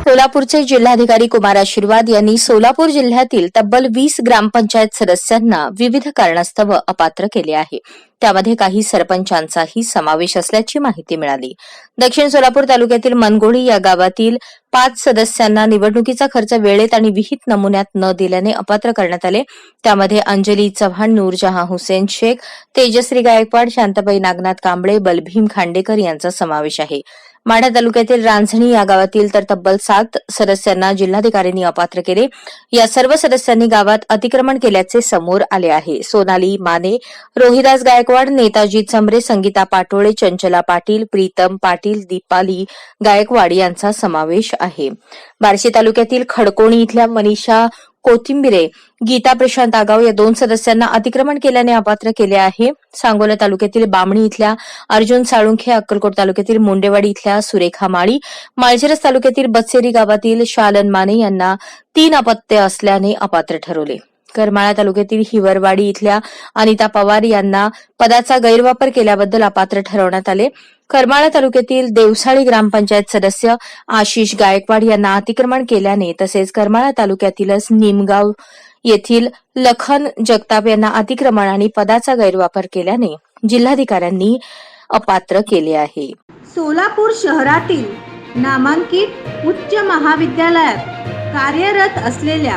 सोलापूरचे जिल्हाधिकारी कुमार आशीर्वाद यांनी सोलापूर जिल्ह्यातील तब्बल वीस ग्रामपंचायत सदस्यांना विविध कारणास्तव अपात्र केले आहे. त्यामध्ये काही सरपंचांचाही समावेश असल्याची माहिती मिळाली. दक्षिण सोलापूर तालुक्यातील मनगोळी या गावातील पाच सदस्यांना निवडणुकीचा खर्च वेळेत आणि विहित नमुन्यात न दिल्याने अपात्र करण्यात आले. त्यामध्ये अंजली चव्हाण नूरजहां हुसेन शेख तेजश्री गायकवाड शांताबाई नागनाथ कांबळे बलभीम खांडेकर यांचा समावेश आहे. माढा तालुक्यातील रांझणी या गावातील तर तब्बल सात सदस्यांना जिल्हाधिकाऱ्यांनी अपात्र केले. या सर्व सदस्यांनी गावात अतिक्रमण केल्याचे समोर आले आहे. सोनाली माने रोहिदास गायकवाड नेताजी चमरे संगीता पाटोळे चंचला पाटील प्रीतम पाटील दीपाली गायकवाड यांचा समावेश आहे. बार्शी तालुक्यातील खडकोणी इथल्या मनीषा कोथिंबिरे गीता प्रशांत आगाव या दोन सदस्यांना अतिक्रमण केल्याने अपात्र केले आहे. सांगोला तालुक्यातील बामणी इथल्या अर्जुन साळुंखे अक्कलकोट तालुक्यातील मुंडेवाडी इथल्या सुरेखा माळी माळशिरस तालुक्यातील बत्सेरी गावातील शालन माने यांना तीन अपत्य असल्याने अपात्र ठरवले. करमाळा तालुक्यातील हिवरवाडी इथल्या अनिता पवार यांना पदाचा गैरवापर केल्याबद्दल अपात्र ठरवण्यात आले. करमाळा तालुक्यातील देवसाळी ग्रामपंचायत सदस्य आशिष गायकवाड यांना अतिक्रमण केल्याने तसेच करमाळा तालुक्यातीलच निमगाव येथील लखन जगताप यांना अतिक्रमण आणि पदाचा गैरवापर केल्याने जिल्हाधिकाऱ्यांनी अपात्र केले आहे. सोलापूर शहरातील नामांकित उच्च महाविद्यालयात कार्यरत असलेल्या